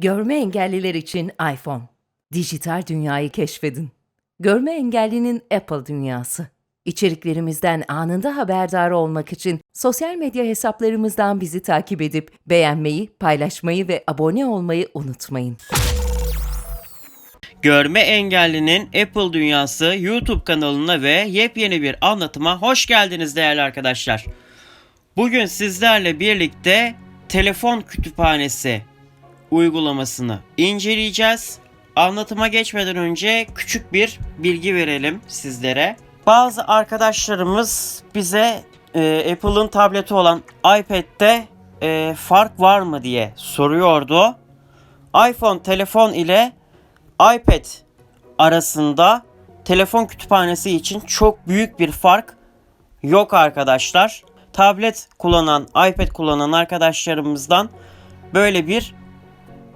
Görme engelliler için iPhone. Dijital dünyayı keşfedin. Görme engellinin Apple dünyası. İçeriklerimizden anında haberdar olmak için sosyal medya hesaplarımızdan bizi takip edip beğenmeyi, paylaşmayı ve abone olmayı unutmayın. Görme engellinin Apple Dünyası YouTube kanalına ve yepyeni bir anlatıma hoş geldiniz değerli arkadaşlar. Bugün sizlerle birlikte telefon kütüphanesi uygulamasını inceleyeceğiz. Anlatıma geçmeden önce küçük bir bilgi verelim sizlere. Bazı arkadaşlarımız bize e, Apple'ın tableti olan iPad'de e, fark var mı diye soruyordu. iPhone telefon ile iPad arasında telefon kütüphanesi için çok büyük bir fark yok arkadaşlar. Tablet kullanan, iPad kullanan arkadaşlarımızdan böyle bir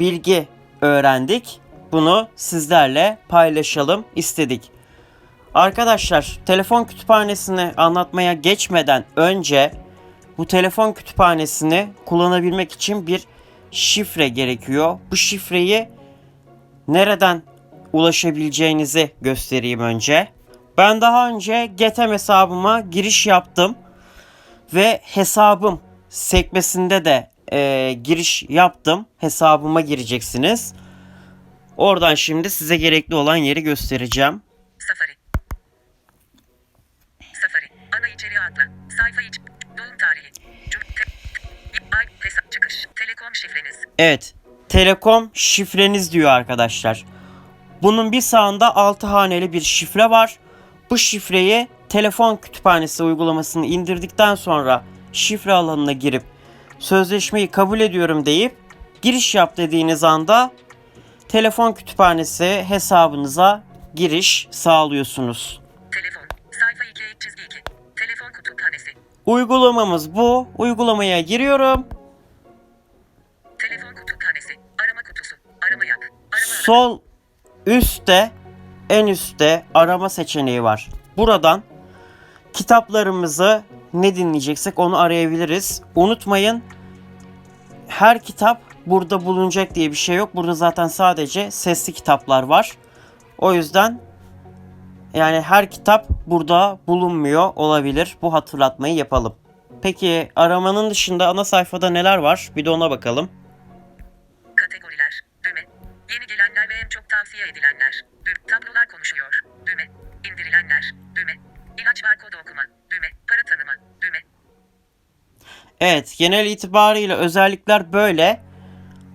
bilgi öğrendik. Bunu sizlerle paylaşalım istedik. Arkadaşlar telefon kütüphanesini anlatmaya geçmeden önce bu telefon kütüphanesini kullanabilmek için bir şifre gerekiyor. Bu şifreyi nereden ulaşabileceğinizi göstereyim önce. Ben daha önce Getem hesabıma giriş yaptım ve hesabım sekmesinde de e, giriş yaptım. Hesabıma gireceksiniz. Oradan şimdi size gerekli olan yeri göstereceğim. Safari. Safari. Ana içeriği atla. Sayfa iç. Doğum tarihi. Ay. Hesap çıkış. Telekom şifreniz. Evet. Telekom şifreniz diyor arkadaşlar. Bunun bir sağında 6 haneli bir şifre var. Bu şifreyi telefon kütüphanesi uygulamasını indirdikten sonra şifre alanına girip sözleşmeyi kabul ediyorum deyip giriş yap dediğiniz anda telefon kütüphanesi hesabınıza giriş sağlıyorsunuz. Telefon. Sayfa 2 çizgi 2. Telefon kütüphanesi. Uygulamamız bu. Uygulamaya giriyorum. Telefon kütüphanesi. Arama kutusu. Arama yap. Arama ara. Sol üstte en üstte arama seçeneği var. Buradan kitaplarımızı ne dinleyeceksek onu arayabiliriz. Unutmayın her kitap burada bulunacak diye bir şey yok. Burada zaten sadece sesli kitaplar var. O yüzden yani her kitap burada bulunmuyor olabilir. Bu hatırlatmayı yapalım. Peki aramanın dışında ana sayfada neler var? Bir de ona bakalım. Kategoriler. Düğme. Yeni gelenler ve en çok tavsiye edilenler. Düğme. Tablolar konuşuyor. Düğme. İndirilenler. Düğme. İlaç barkodu okuma. Düğme. Para tanıma. Evet, genel itibarıyla özellikler böyle.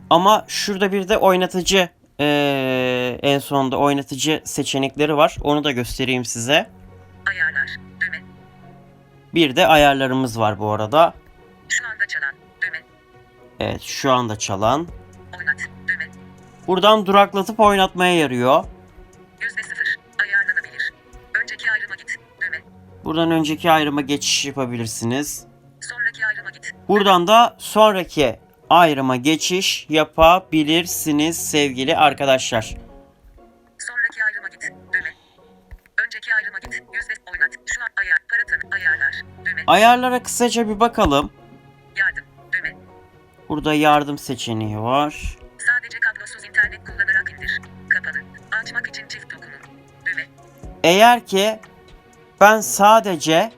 Ama şurada bir de oynatıcı eee, en sonunda oynatıcı seçenekleri var. Onu da göstereyim size. Ayarlar. Düğme. Bir de ayarlarımız var bu arada. Şu anda çalan. Düğme. Evet, şu anda çalan. Oynat. Düğme. Buradan duraklatıp oynatmaya yarıyor. Yüzde sıfır. Ayarlanabilir. Önceki ayrıma git. Düğme. Buradan önceki ayrıma geçiş yapabilirsiniz. Buradan da sonraki ayrıma geçiş yapabilirsiniz sevgili arkadaşlar. Sonraki ayrıma git. Düğme. Önceki ayrıma git. Yüzde oynat. Şu an ayar. Para tanı. Ayarlar. Düğme. Ayarlara kısaca bir bakalım. Yardım. Düğme. Burada yardım seçeneği var. Sadece kablosuz internet kullanarak indir. Kapalı. Açmak için çift dokunun. Düğme. Eğer ki ben sadece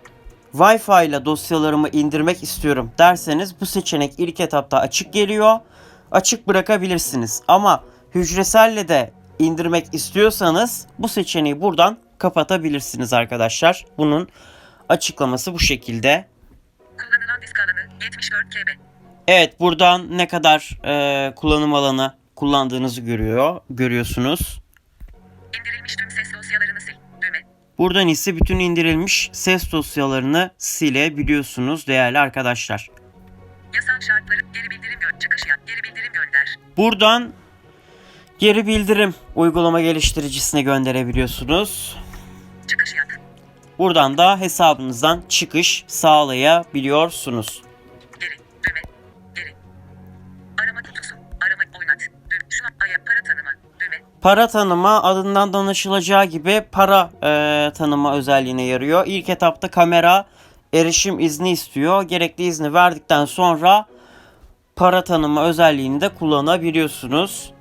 Wi-Fi ile dosyalarımı indirmek istiyorum derseniz bu seçenek ilk etapta açık geliyor. Açık bırakabilirsiniz. Ama hücreselle de indirmek istiyorsanız bu seçeneği buradan kapatabilirsiniz arkadaşlar. Bunun açıklaması bu şekilde. Kullanılan disk alanı 74 KB. Evet buradan ne kadar e, kullanım alanı kullandığınızı görüyor görüyorsunuz. İndirilmiş tüm Buradan ise bütün indirilmiş ses dosyalarını silebiliyorsunuz değerli arkadaşlar. Yasal şartları geri bildirim gö çıkış yap. Geri bildirim gönder. Buradan geri bildirim uygulama geliştiricisine gönderebiliyorsunuz. Çıkış yap. Buradan da hesabınızdan çıkış sağlayabiliyorsunuz. Para tanıma adından da anlaşılacağı gibi para e, tanıma özelliğine yarıyor. İlk etapta kamera erişim izni istiyor. Gerekli izni verdikten sonra para tanıma özelliğini de kullanabiliyorsunuz.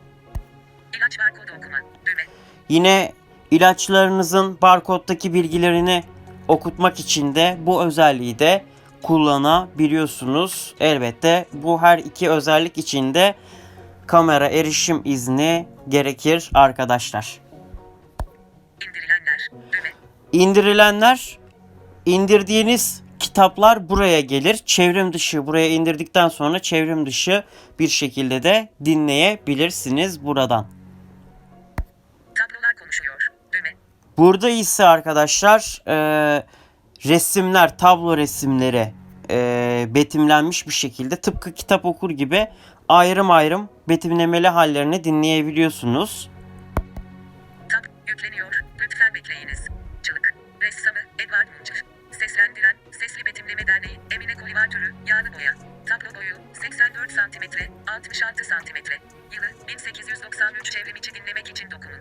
İlaç barkodu okuma. Düğme. Yine ilaçlarınızın barkoddaki bilgilerini okutmak için de bu özelliği de kullanabiliyorsunuz. Elbette bu her iki özellik için de kamera erişim izni gerekir arkadaşlar. İndirilenler. Düğme. İndirilenler, indirdiğiniz kitaplar buraya gelir. Çevrim dışı buraya indirdikten sonra çevrim dışı bir şekilde de dinleyebilirsiniz buradan. Tablolar konuşuyor. Düğme. Burada ise arkadaşlar e, resimler, tablo resimleri e, betimlenmiş bir şekilde tıpkı kitap okur gibi ayrım ayrım betimlemeli hallerini dinleyebiliyorsunuz. Tab yükleniyor. Lütfen bekleyiniz. Çılık. Ressamı Edward Muncher. Seslendiren Sesli Betimleme Derneği Emine Kolivatürü Yağlı Boya. Tablo boyu 84 cm 66 cm. Yılı 1893 çevrimiçi dinlemek için dokunun.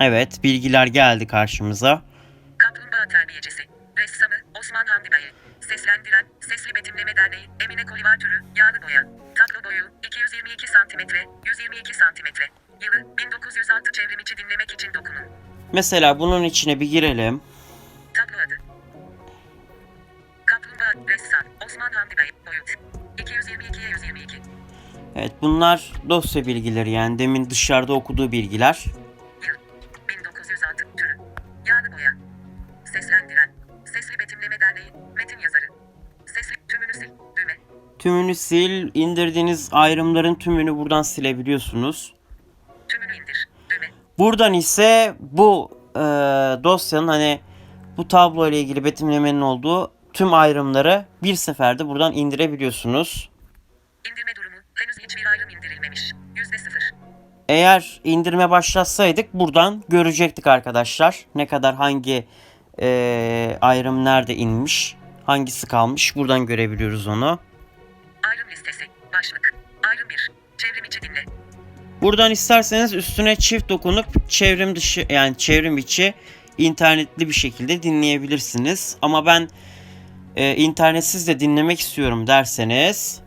Evet bilgiler geldi karşımıza. Kaplumbağa terbiyecisi. Osman Hamdi Bey. Seslendiren Sesli Betimleme Derneği Emine Kolivatürü Yağlı Boya. Tablo boyu 222 cm 122 cm. Yılı 1906 çevrimiçi dinlemek için dokunun. Mesela bunun içine bir girelim. Tablo adı. Kaplumbağa ressam Osman Hamdi Bey boyut 222'ye 122 Evet bunlar dosya bilgileri yani demin dışarıda okuduğu bilgiler. Tümünü sil, indirdiğiniz ayrımların tümünü buradan silebiliyorsunuz. tümünü indir düğme Buradan ise bu e, dosyanın hani bu tablo ile ilgili betimlemenin olduğu tüm ayrımları bir seferde buradan indirebiliyorsunuz. indirme durumu henüz hiçbir ayrım indirilmemiş yüzde sıfır Eğer indirme başlatsaydık buradan görecektik arkadaşlar. Ne kadar hangi e, ayrım nerede inmiş, hangisi kalmış buradan görebiliyoruz onu. Ayrım listesi başlık ayrım 1 çevrim içi dinle Buradan isterseniz üstüne çift dokunup çevrim dışı yani çevrim içi internetli bir şekilde dinleyebilirsiniz. Ama ben e, internetsiz de dinlemek istiyorum derseniz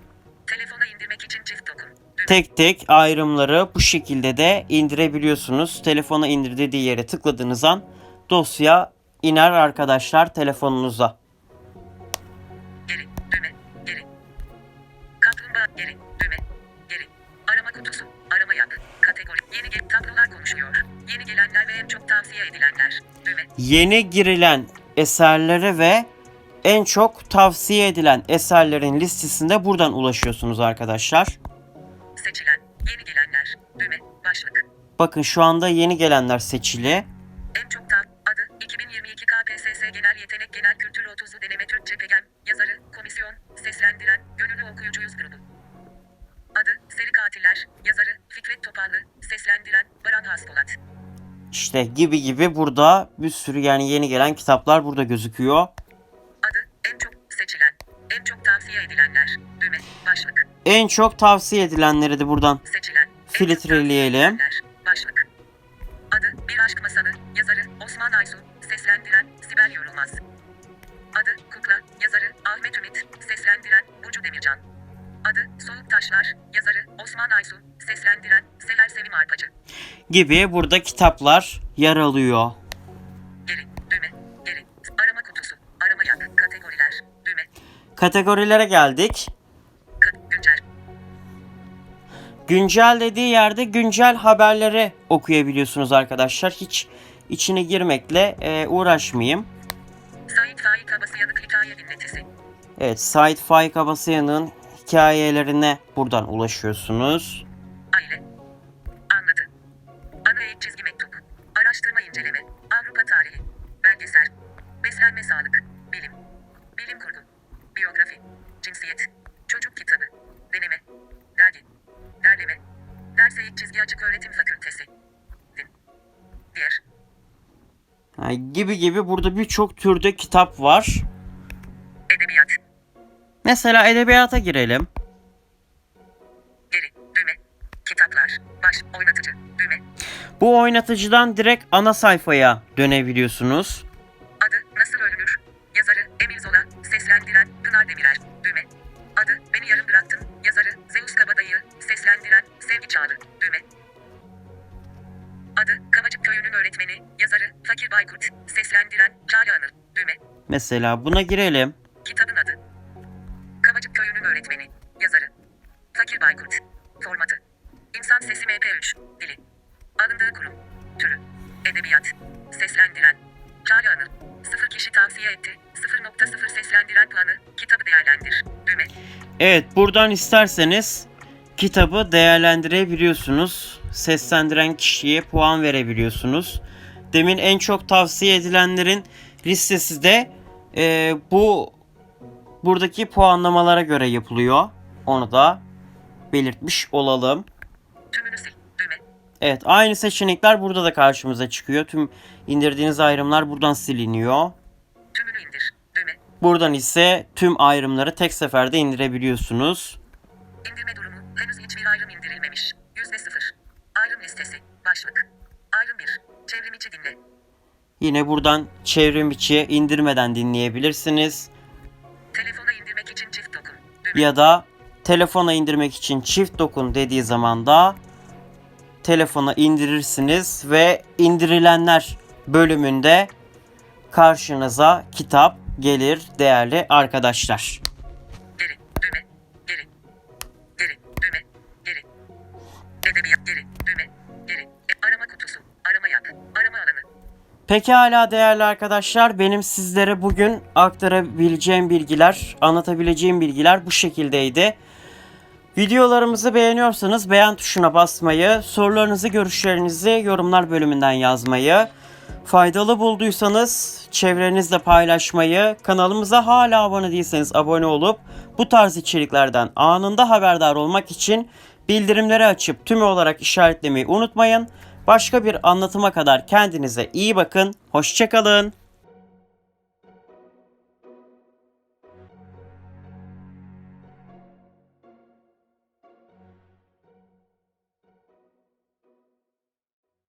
telefona indirmek için çift dokun düğme tek tek ayrımları bu şekilde de indirebiliyorsunuz. Telefona indir dediği yere tıkladığınız an dosya iner arkadaşlar telefonunuza. Geri, düğme, geri. Arama kutusu, arama yap. Kategori, yeni gel tablolar konuşuyor. Yeni gelenler ve en çok tavsiye edilenler. Düğme, Yeni girilen eserlere ve en çok tavsiye edilen eserlerin listesinde buradan ulaşıyorsunuz arkadaşlar. seçilen, yeni gelenler. Düğme, başlık. Bakın şu anda yeni gelenler seçili. En çok tav, adı, 2022 KPSS Genel Yetenek Genel Kültür 30'lu deneme Türkçe Pegem, yazarı, komisyon, seslendiren, gönüllü okuyucuyuz grubu. Adı, Seri Katiller, yazarı, Fikret Topallı, seslendiren, Baran Haspolat. İşte gibi gibi burada bir sürü yani yeni gelen kitaplar burada gözüküyor. Adı, en çok seçilen, en çok tavsiye edilenler. Düğme, başlık. En çok tavsiye edilenleri de buradan Seçilen. en çok Filtreleyelim. edilenler. Gibi burada kitaplar yer alıyor. Arama kutusu, arama yap, kategoriler, düğme, Kategorilere geldik. güncel, Güncel dediği yerde güncel haberleri okuyabiliyorsunuz arkadaşlar. Hiç içine girmekle e, uğraşmayayım. Sait Faik Abasıyanık hikaye dinletisi. Evet, Said Faik Abasıyan'ın hikayelerine buradan ulaşıyorsunuz. Ders eğit çizgi açık öğretim fakültesi. Din. Diğer. Ha, gibi gibi burada birçok türde kitap var. Edebiyat. Mesela edebiyata girelim. Geri. Düğme. Kitaplar. Baş. Oynatıcı. Düğme. Bu oynatıcıdan direkt ana sayfaya dönebiliyorsunuz. Adı Nasıl Ölünür? Yazarı Emil Zola. Seslendiren Pınar Demirer. Seslendiren Sevgi Çağrı. Düğme. Adı Kavacık Köyü'nün öğretmeni, yazarı Fakir Baykurt. Seslendiren Çağrı Anıl. Düğme. Mesela buna girelim. Kitabın adı. Kavacık Köyü'nün öğretmeni. Yazarı. Fakir Baykurt. Formatı. İnsan Sesi MP3. Dili. Alındığı kurum. Türü. Edebiyat. Seslendiren. Çağrı Anıl. Sıfır kişi tavsiye etti. 0.0 seslendiren planı. Kitabı değerlendir. Düğme. Evet buradan isterseniz kitabı değerlendirebiliyorsunuz. Seslendiren kişiye puan verebiliyorsunuz. Demin en çok tavsiye edilenlerin listesi de e, bu buradaki puanlamalara göre yapılıyor. Onu da belirtmiş olalım. Evet aynı seçenekler burada da karşımıza çıkıyor. Tüm indirdiğiniz ayrımlar buradan siliniyor. Buradan ise tüm ayrımları tek seferde indirebiliyorsunuz. İçi dinle. Yine buradan çevrim içi indirmeden dinleyebilirsiniz. Telefona indirmek için çift dokun. Düğme. Ya da telefona indirmek için çift dokun dediği zaman da telefona indirirsiniz ve indirilenler bölümünde karşınıza kitap gelir değerli arkadaşlar. Pekala değerli arkadaşlar benim sizlere bugün aktarabileceğim bilgiler, anlatabileceğim bilgiler bu şekildeydi. Videolarımızı beğeniyorsanız beğen tuşuna basmayı, sorularınızı, görüşlerinizi yorumlar bölümünden yazmayı, faydalı bulduysanız çevrenizle paylaşmayı, kanalımıza hala abone değilseniz abone olup bu tarz içeriklerden anında haberdar olmak için bildirimleri açıp tümü olarak işaretlemeyi unutmayın. Başka bir anlatıma kadar kendinize iyi bakın. Hoşçakalın.